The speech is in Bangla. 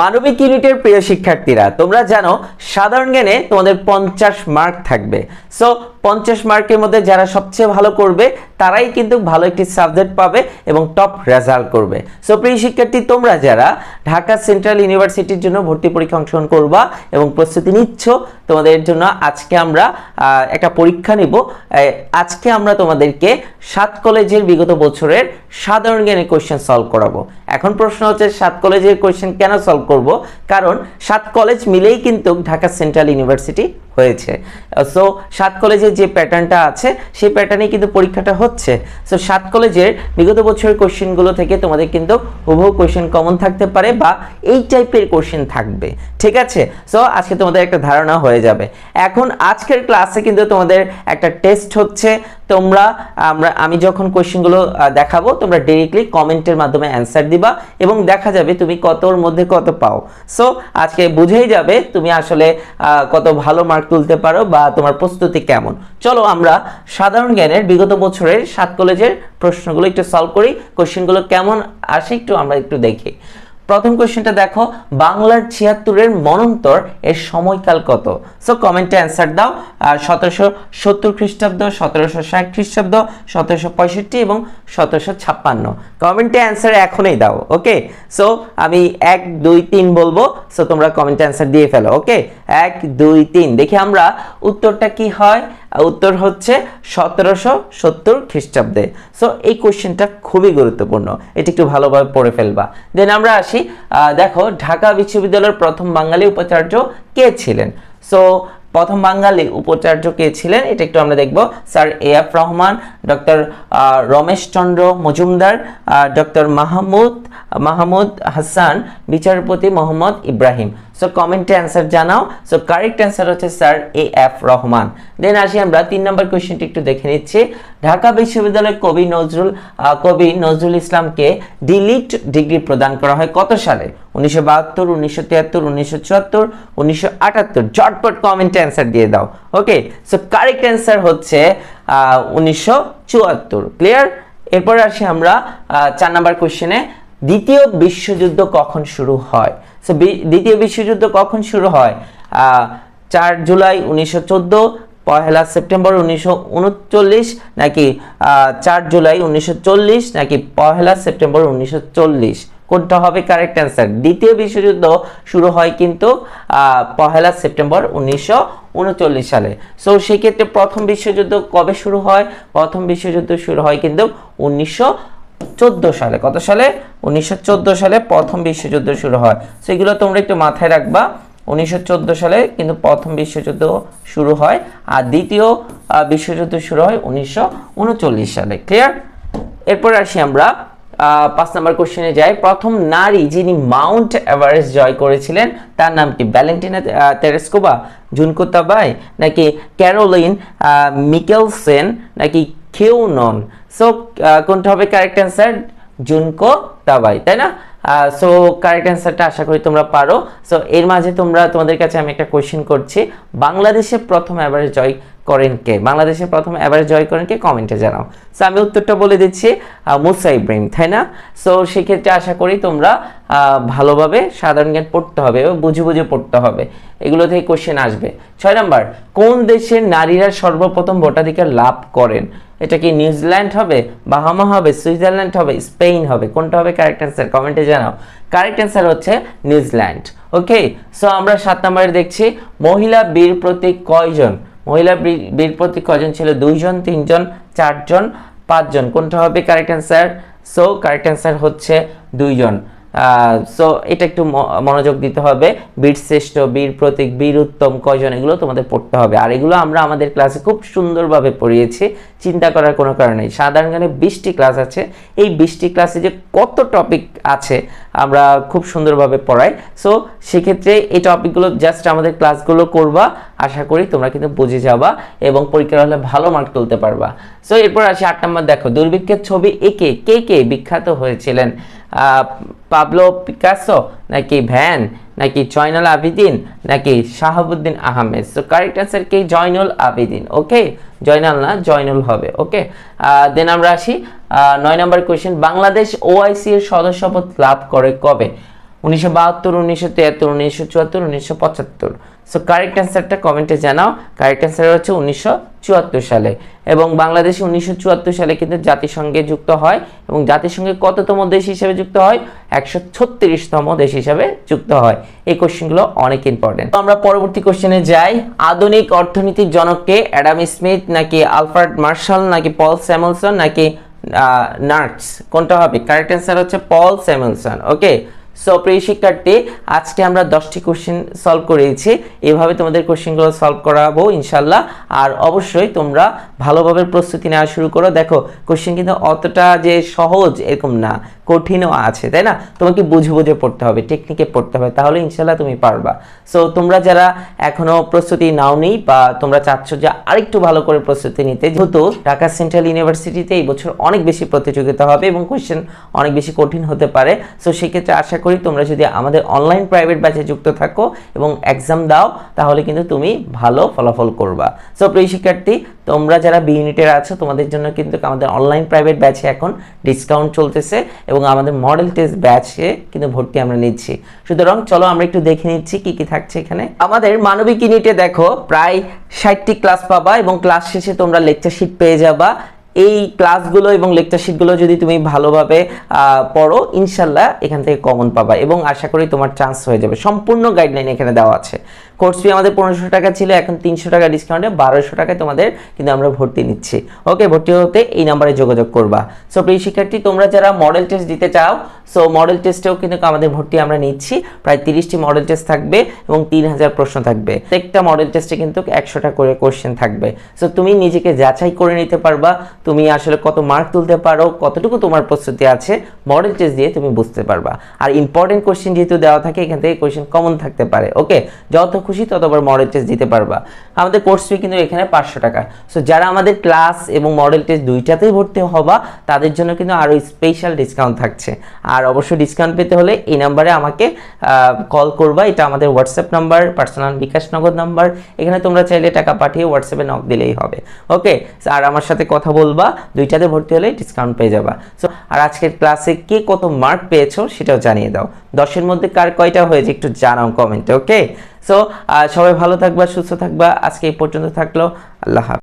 মানবিক ইউনিটের প্রিয় শিক্ষার্থীরা, তোমরা জানো সাধারণ জ্ঞানে তোমাদের পঞ্চাশ মার্ক থাকবে। সো পঞ্চাশ মার্কের মধ্যে যারা সবচেয়ে ভালো করবে তারাই কিন্তু ভালো একটি সাবজেক্ট পাবে এবং টপ রেজাল্ট করবে। সো প্রিয় শিক্ষার্থী, তোমরা যারা ঢাকা সেন্ট্রাল ইউনিভার্সিটির জন্য ভর্তি পরীক্ষা অংশগ্রহণ করবা এবং প্রস্তুতি নিচ্ছ, তোমাদের জন্য আজকে আমরা একটা পরীক্ষা নিব। আজকে আমরা তোমাদেরকে সাত কলেজের বিগত বছরের সাধারণ জ্ঞানের কোয়েশ্চেন সলভ করাবো। এখন প্রশ্ন হচ্ছে, সাত কলেজের কোয়েশ্চেন কেন সলভ করব? কারণ সাত কলেজ মিলেই কিন্তু ঢাকা সেন্ট্রাল ইউনিভার্সিটি হয়েছে। সো সাত কলেজের যে প্যাটার্নটা আছে, সেই প্যাটার্নে কিন্তু পরীক্ষাটা হচ্ছে। সো সাত কলেজের বিগত বছরের কোশ্চেনগুলো থেকে তোমাদের কিন্তু হুবহু কোশ্চেন কমন থাকতে পারে বা এই টাইপের কোশ্চেন থাকবে। ঠিক আছে? সো আজকে তোমাদের একটা ধারণা হয়ে যাবে। এখন আজকের ক্লাসে কিন্তু তোমাদের একটা টেস্ট হচ্ছে। তোমরা, আমরা, আমি যখন কোশ্চেনগুলো দেখাবো, তোমরা ডিরেক্টলি কমেন্টের মাধ্যমে অ্যান্সার দিবা এবং দেখা যাবে তুমি কতর মধ্যে কত পাও। সো আজকে বুঝেই যাবে তুমি আসলে কত ভালো মার্ক তুলতে পারো বা তোমার প্রস্তুতি কেমন। চলো আমরা সাধারণ জ্ঞানের বিগত বছরের সাত কলেজের প্রশ্নগুলো একটু সলভ করি কোশ্চেনগুলো কেমন আসে একটু আমরা একটু দেখি। প্রথম কোশ্চেনটা দেখো, বাংলার ছিয়াত্তরের মনন্তর এর সময়কাল কত? সো কমেন্টে অ্যান্সার দাও সতেরোশো সত্তর খ্রিস্টাব্দ, সতেরোশো ষাট খ্রিস্টাব্দ, সতেরোশো পঁয়ষট্টি এবং সতেরোশো ছাপ্পান্ন। কমেন্টে অ্যান্সার এখনই দাও ওকে সো আমি এক, দুই, তিন বলব সো তোমরা কমেন্টে অ্যান্সার দিয়ে ফেলো ওকে এক, দুই, তিন, দেখি আমরা উত্তরটা কি হয়? উত্তর হচ্ছে সতেরোশো সত্তর খ্রিস্টাব্দে। সো এই কোশ্চেনটা খুবই গুরুত্বপূর্ণ। এটা একটু ভালোভাবে পড়ে ফেলবা। দেন আমরা আসি দেখো, ঢাকা বিশ্ববিদ্যালয়ের প্রথম বাঙালি উপাচার্য কে ছিলেন? সো প্রথম বাঙালি উপাচার্য কে ছিলেন? এটা একটু আমরা দেখব। Sir A F Rahman, doctor Ramesh Chandra Majumdar doctor Mahmud Mahmud Hasan, বিচারপতি মোহাম্মদ ইব্রাহিম। সো কমেন্টে অ্যান্সার জানাও। সো কারেক্ট অ্যান্সার হচ্ছে sir A F Rahman. Then আসি আমরা, তিন নম্বর কোয়েশ্চেনটি একটু দেখে নিচ্ছি। ঢাকা বিশ্ববিদ্যালয়ের কবি নজরুল কবি নজরুল ইসলামকে ডিলিট ডিগ্রি প্রদান করা হয় কত সালে? উনিশশো বাহাত্তর, উনিশশো তিয়াত্তর, উনিশশো চুয়াত্তর, উনিশশো আটাত্তর। জটপট কমেন্টে অ্যান্সার দিয়ে দাও। ওকে সো কারেক্ট অ্যান্সার হচ্ছে উনিশশো চুয়াত্তর। ক্লিয়ার এরপর আসি আমরা চার নাম্বার কোশ্চেনে দ্বিতীয় বিশ্বযুদ্ধ কখন শুরু হয়? সো দ্বিতীয় বিশ্বযুদ্ধ কখন শুরু হয়? চার জুলাই উনিশশো চোদ্দ, পহেলা সেপ্টেম্বর উনিশশো উনচল্লিশ, নাকি চার জুলাই উনিশশো চল্লিশ, নাকি পহেলা সেপ্টেম্বর উনিশশো চল্লিশ? কোনটা হবে কারেক্ট অ্যান্সার দ্বিতীয় বিশ্বযুদ্ধ শুরু হয় কিন্তু পহেলা সেপ্টেম্বর উনিশশো উনচল্লিশ সালে। সো সেক্ষেত্রে প্রথম বিশ্বযুদ্ধ কবে শুরু হয়? প্রথম বিশ্বযুদ্ধ শুরু হয় কিন্তু উনিশশো চোদ্দ সালে, কত সালে? উনিশশো চোদ্দ সালে প্রথম বিশ্বযুদ্ধ শুরু হয়। সো এগুলো তোমরা একটু মাথায় রাখবা। উনিশশো চোদ্দ সালে কিন্তু প্রথম বিশ্বযুদ্ধ শুরু হয় আর দ্বিতীয় বিশ্বযুদ্ধ শুরু হয় উনিশশো উনচল্লিশ সালে। ক্লিয়ার এরপর আসি আমরা পাঁচ নম্বর কোশ্চেনে যাই। প্রথম নারী যিনি মাউন্ট এভারেস্ট জয় করেছিলেন, তার নাম কি? Valentina Tereshkova? Junko Tabei? নাকি ক্যারোলিন মিকেলসেন? নাকি কেউনন? সো কোনটা হবে কারেক্ট অ্যান্সার জুনকো তাবাই তাই না? সো কারেক্ট অ্যান্সারটা আশা করি তোমরা পারো। সো এর মাঝে তোমরা তোমাদের কাছে আমি একটা কোয়েশ্চেন করছি। বাংলাদেশে প্রথম অ্যাভারেজ জয় করেন কে? বাংলাদেশে প্রথম এভারেস্ট জয় করেন কে? কমেন্টে জানাও। সো আমি উত্তরটা বলে দিচ্ছি মুসা ইব্রাহিম, তাই না? সো সেক্ষেত্রে আশা করি তোমরা ভালোভাবে সাধারণ জ্ঞান পড়তে হবে এবং বুঝে বুঝে পড়তে হবে। এগুলো থেকে কোশ্চেন আসবে। ছয় নাম্বার, কোন দেশের নারীরা সর্বপ্রথম ভোটাধিকার লাভ করেন? এটা কি নিউজিল্যান্ড হবে, বাহামা হবে, সুইজারল্যান্ড হবে, স্পেন হবে? কোনটা হবে? কারেক্ট অ্যান্সার কমেন্টে জানাও। কারেক্ট অ্যান্সার হচ্ছে নিউজিল্যান্ড। ওকে সো আমরা সাত নম্বরে দেখছি, মহিলা বীর প্রতীক কয়জন? মহিলা বীর- প্রতীক কজন ছিল? দুইজন, তিনজন, চারজন, পাঁচজন? কোনটা হবে? Correct answer so correct answer হচ্ছে দুইজন। সো এটা একটু মনোযোগ দিতে হবে। বীর শ্রেষ্ঠ, বীর প্রতীক, বীর উত্তম কয়জন, এগুলো তোমাদের পড়তে হবে। আর এগুলো আমরা আমাদের ক্লাসে খুব সুন্দরভাবে পড়িয়েছি, চিন্তা করার কোনো কারণ নেই। সাধারণ জ্ঞানে বিশটি ক্লাস আছে। এই বিশটি ক্লাসে যে কত টপিক আছে, আমরা খুব সুন্দরভাবে পড়াই। সো সেক্ষেত্রে এই টপিকগুলো জাস্ট আমাদের ক্লাসগুলো করবা। আশা করি তোমরা কিন্তু বুঝে যাবা এবং পরীক্ষার হলে ভালো মার্ক তুলতে পারবা। সো এরপর আসি আট নম্বর, দেখো, দুর্ভিক্ষের ছবি একে, কে কে বিখ্যাত হয়েছিলেন? পাবলো পিকাসো নাকি ভ্যান নাকি জয়নুল আবিদিন নাকি Shahabuddin Ahmed. So correct answer কি? জয়নুল আবিদিন ওকে জয়নাল না জয়নুল হবে ওকে দেন আমরা আসি নয় নম্বর কোয়েশ্চেন বাংলাদেশ ওআইসি এর সদস্যপদ লাভ করে কবে? উনিশশো বাহাত্তর, উনিশশো তিয়াত্তর, উনিশশো চুয়াত্তর, উনিশশো পঁচাত্তর। সো কারেক্ট অ্যান্সারটা কমেন্টে জানাও। কারেক্ট অ্যান্সার হচ্ছে উনিশশো চুয়াত্তর সালে। এবং বাংলাদেশ উনিশশো চুয়াত্তর সালে কিন্তু জাতিসংঘে যুক্ত হয় এবং জাতিসংঘে কততম দেশ হিসেবে যুক্ত হয়? একশো ছত্রিশতম দেশ হিসেবে যুক্ত হয়। এই কোশ্চেনগুলো অনেক ইম্পর্টেন্ট আমরা পরবর্তী কোশ্চেনে যাই। আধুনিক অর্থনীতির জনককে অ্যাডাম স্মিথ নাকি আলফ্রেড মার্শাল নাকি পল স্যামুলসন নাকি নার্টস? কোনটা হবে? কারেক্ট অ্যান্সার হচ্ছে পল স্যামুলসন। ওকে সো প্রিয় শিক্ষার্থী, আজকে আমরা দশটি কোশ্চেন সলভ করেছি। এভাবে তোমাদের কোশ্চেনগুলো সলভ করাবো ইনশাল্লাহ। আর অবশ্যই তোমরা ভালোভাবে প্রস্তুতি নেওয়া শুরু করো। দেখো কোশ্চেন কিন্তু অতটা যে সহজ এরকম না। কঠিনও আছে, তাই না? তোমাকে বুঝে বুঝে পড়তে হবে টেকনিকে পড়তে হবে, তাহলে ইনশাল্লাহ তুমি পারবা। সো তোমরা যারা এখনও প্রস্তুতি নাওনি বা তোমরা চাচ্ছ যে আরেকটু ভালো করে প্রস্তুতি নিতে, যেহেতু ঢাকা সেন্ট্রাল ইউনিভার্সিটিতে এই বছর অনেক বেশি প্রতিযোগিতা হবে এবং কোশ্চেন অনেক বেশি কঠিন হতে পারে। সো সেক্ষেত্রে আশা করি তোমরা যদি আমাদের অনলাইন প্রাইভেট ব্যাচে যুক্ত থাকো এবং এক্সাম দাও, তাহলে কিন্তু তুমি ভালো ফলাফল করবা। সো প্রিয় শিক্ষার্থী, তোমরা যারা বি ইউনিটের আছো, তোমাদের জন্য কিন্তু আমাদের অনলাইন প্রাইভেট ব্যাচে এখন ডিসকাউন্ট চলতেছে এবং আমাদের মডেল টেস্ট ব্যাচে কিন্তু ভর্তি আমরা নিচ্ছি। সুতরাং চলো আমরা একটু দেখে নিচ্ছি কি কি থাকছে এখানে। আমাদের মানবিক ইউনিটে দেখো, প্রায় ষাটটি ক্লাস পাবা এবং ক্লাস শেষে তোমরা লেকচার শিট পেয়ে যাবা। এই ক্লাসগুলো এবং লেকচার শিটগুলো যদি তুমি ভালোভাবে পড়ো, ইনশাল্লাহ এখান থেকে কমন পাবা এবং আশা করি তোমার চান্স হয়ে যাবে। সম্পূর্ণ গাইডলাইন এখানে দেওয়া আছে। কোর্স ফি আমাদের পনেরোশো টাকা ছিল, এখন তিনশো টাকা ডিসকাউন্টে বারোশো টাকায় তোমাদের কিন্তু আমরা ভর্তি নিচ্ছি। ওকে ভর্তি হতে এই নাম্বারে যোগাযোগ করবা। সো প্রিয় শিক্ষার্থী, তোমরা যারা মডেল টেস্ট দিতে চাও সো মডেল টেস্টেও কিন্তু আমাদের ভর্তি আমরা নিচ্ছি। প্রায় তিরিশটি মডেল টেস্ট থাকবে এবং তিন হাজার প্রশ্ন থাকবে। প্রত্যেকটা মডেল টেস্টে কিন্তু একশোটা করে কোশ্চেন থাকবে। সো তুমি নিজেকে যাচাই করে নিতে পারবা। তুমি আসলে কত মার্ক তুলতে পারো, কতটুকু তোমার প্রস্তুতি আছে মডেল টেস্ট দিয়ে তুমি বুঝতে পারবা। আর ইম্পর্টেন্ট কোশ্চেন যেহেতু দেওয়া থাকে, এখান থেকে কোশ্চেন কমন থাকতে পারে। ওকে যত খুশি ততবার মডেল টেস্ট দিতে পারবা। আমাদের কোর্স ফি কিন্তু এখানে পাঁচশো টাকা। সো যারা আমাদের ক্লাস এবং মডেল টেস্ট দুইটাতেই ভর্তি হবা, তাদের জন্য কিন্তু আরও স্পেশাল ডিসকাউন্ট থাকছে। আর অবশ্যই ডিসকাউন্ট পেতে হলে এই নাম্বারে আমাকে কল করবা। এটা আমাদের হোয়াটসঅ্যাপ নাম্বার পার্সোনাল বিকাশ নগদ নাম্বার এখানে তোমরা চাইলে টাকা পাঠিয়ে হোয়াটসঅ্যাপে নক দিলেই হবে। ওকে আর আমার সাথে কথা বলবা, দুইটাতে ভর্তি হলে ডিসকাউন্ট পেয়ে যাবা। সো আর আজকের ক্লাসে কে কত মার্ক পেয়েছ সেটাও জানিয়ে দাও। দশের মধ্যে কার কয়টা হয়েছে একটু জানাও কমেন্টে ওকে সো সবাই ভালো থাকবা, সুস্থ থাকবা। আজকে এই পর্যন্ত থাকল। আল্লাহ